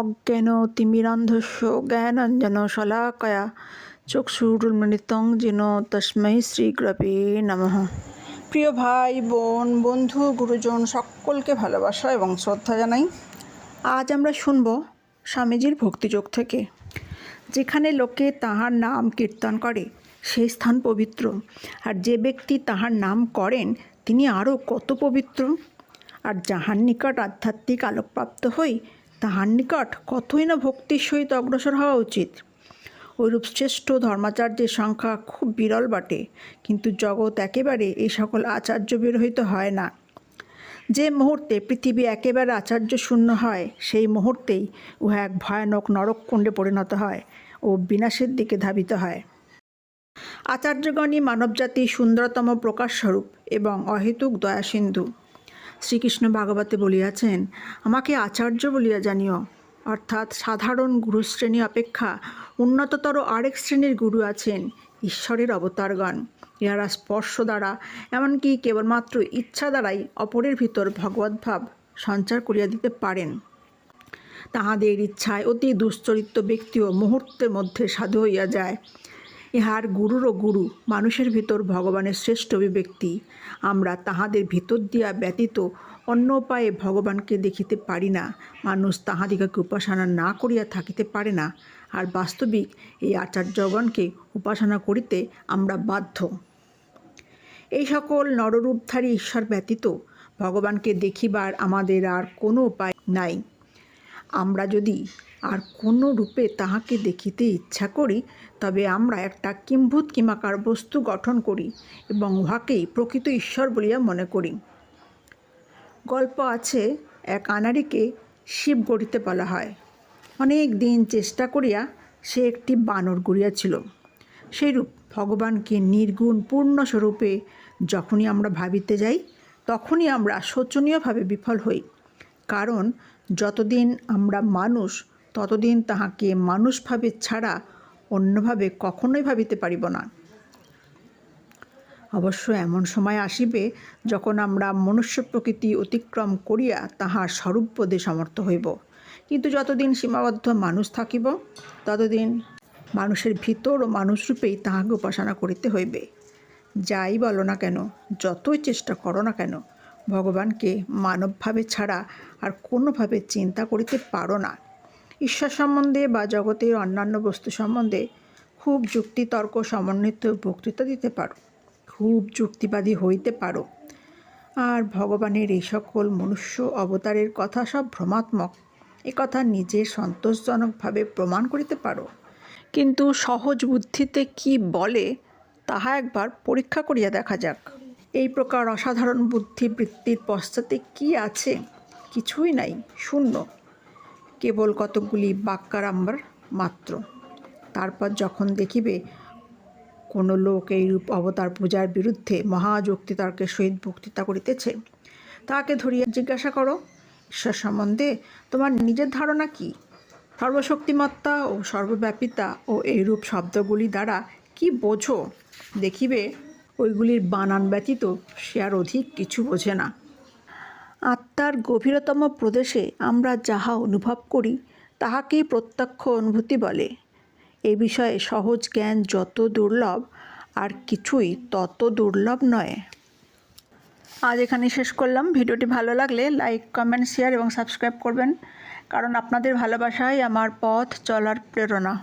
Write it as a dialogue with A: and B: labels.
A: অজ্ঞান তিমিরান্ধস্য জ্ঞানাঞ্জন শলাকয়া চক্ষুরুন্মিলিতং যেন তস্मै শ্রীগুরবে নমঃ। প্রিয় ভাই, বোন, বন্ধু, গুরুজন, সকলকে ভালোবাসা এবং শ্রদ্ধা জানাই। আজ আমরা শুনব স্বামীজির ভক্তিযোগ থেকে, যেখানে লোকে তাহার নাম কীর্তন করে সেই স্থান পবিত্র। আর যে ব্যক্তি তাহার নাম করেন, তিনি আরও কত পবিত্র। আর যাহার নিকট আধ্যাত্মিক আলোকপ্রাপ্ত হই তাহার নিকট কতই না ভক্তির সহিত অগ্রসর হওয়া উচিত? ওইরূপ শ্রেষ্ঠ ধর্মাচার্যের সংখ্যা খুব বিরল বটে, কিন্তু জগৎ একেবারে এই সকল আচার্য বিরহিত হয় না। যে মুহূর্তে পৃথিবী একেবারে আচার্য শূন্য হয়, সেই মুহূর্তেই উহা এক ভয়ানক নরককুণ্ডে পরিণত হয় ও বিনাশের দিকে ধাবিত হয়। আচার্যগণই মানবজাতির সুন্দরতম প্রকাশস্বরূপ এবং অহেতুক দয়াসিন্ধু। শ্রীকৃষ্ণ ভাগবতে বলিয়াছেন, আমাকে আচার্য বলিয়া জানিও, অর্থাৎ সাধারণ গুরুশ্রেণী অপেক্ষা উন্নততর আরেক শ্রেণির গুরু আছেন ঈশ্বরের অবতারগণ। ইহারা স্পর্শ দ্বারা, এমনকি কেবলমাত্র ইচ্ছা দ্বারাই অপরের ভিতর ভগবদ্ভাব সঞ্চার করিয়া দিতে পারেন। তাহাদের ইচ্ছায় অতি দুশ্চরিত্র ব্যক্তিও মুহূর্তের মধ্যে সাধু হইয়া যায়। ইহার গুরুরও গুরু, মানুষের ভিতর ভগবানের শ্রেষ্ঠ অভিব্যক্তি। আমরা তাহাদের ভিতর দিয়া ব্যতীত অন্য উপায়ে ভগবানকে দেখিতে পারি না। মানুষ তাহাদিগকে উপাসনা না করিয়া থাকিতে পারে না। আর বাস্তবিক এই আচার্যগণকে উপাসনা করিতে আমরা বাধ্য। এই সকল নররূপধারী ঈশ্বর ব্যতীত ভগবানকে দেখিবার আমাদের আর কোনো উপায় নাই। আমরা যদি আর কোনো রূপে তাহাকে দেখিতে ইচ্ছা করি, তবে আমরা একটা কিম্ভূত কিমাকার বস্তু গঠন করি এবং উহাকেই প্রকৃত ঈশ্বর বলিয়া মনে করি। গল্প আছে, এক আনাড়িকে শিব গড়িতে বলা হয়। অনেক দিন চেষ্টা করিয়া সে একটি বানর গড়িয়াছিল। সেইরূপ ভগবানকে নির্গুণ পূর্ণস্বরূপে যখনই আমরা ভাবিতে যাই, তখনই আমরা শোচনীয়ভাবে বিফল হই। কারণ যতদিন আমরা মানুষ, ততদিন তাহাকে মানুষভাবে ছাড়া অন্যভাবে কখনোই ভাবিতে পারিব না। অবশ্য এমন সময় আসিবে, যখন আমরা মনুষ্য প্রকৃতি অতিক্রম করিয়া তাহার স্বরূপপদে সমর্থ হইব। কিন্তু যতদিন সীমাবদ্ধ মানুষ থাকিব, ততদিন মানুষের ভিতর ও মানুষরূপেই তাহাকে উপাসনা করিতে হইবে। যাই বলো না কেন, যতই চেষ্টা করো না কেন ভগবানকে মানবভাবে ছাড়া আর কোনোভাবে চিন্তা করিতে পারো না। ঈশ্বর সম্বন্ধে বা জগতের অন্যান্য বস্তু সম্বন্ধে খুব যুক্তিতর্ক সমন্বিত বক্তৃতা দিতে পারো। খুব যুক্তিবাদী হইতে পারো। আর ভগবানের এই সকল মনুষ্য অবতারের কথা সব ভ্রমাত্মক। এ কথা নিজে সন্তোষজনকভাবে প্রমাণ করিতে পারো। কিন্তু সহজ বুদ্ধিতে কি বলে, তাহা একবার পরীক্ষা করিয়া দেখা যাক। এই প্রকার অসাধারণ বুদ্ধিবৃত্তির পশ্চাতে কি আছে? কিছুই নাই, শূন্য। কেবল কতকগুলি বাক্যারাম্বার মাত্র। তারপর যখন দেখিবে কোনো লোক এইরূপ অবতার পূজার বিরুদ্ধে মহাযুক্তিতর্কের সহিত বক্তৃতা করিতেছে, তাহাকে ধরিয়া জিজ্ঞাসা করো, ঈশ্বর সম্বন্ধে তোমার নিজের ধারণা কি? সর্বশক্তিমত্তা ও সর্বব্যাপিতা ও এইরূপ শব্দগুলি দ্বারা কি বোঝো? দেখিবে ওইগুলির বানান ব্যতীত সে আর অধিক কিছু বোঝে না। আত্মার গভীরতম প্রদেশে আমরা যাহা অনুভব করি, তাহাকেই প্রত্যক্ষ অনুভূতি বলে। এ বিষয়ে সহজ জ্ঞান যত দুর্লভ, আর কিছুই তত দুর্লভ নয়। আজ এখানে শেষ করলাম। ভিডিওটি ভালো লাগলে লাইক, কমেন্ট, শেয়ার এবং সাবস্ক্রাইব করবেন, কারণ আপনাদের ভালোবাসাই আমার পথ চলার প্রেরণা।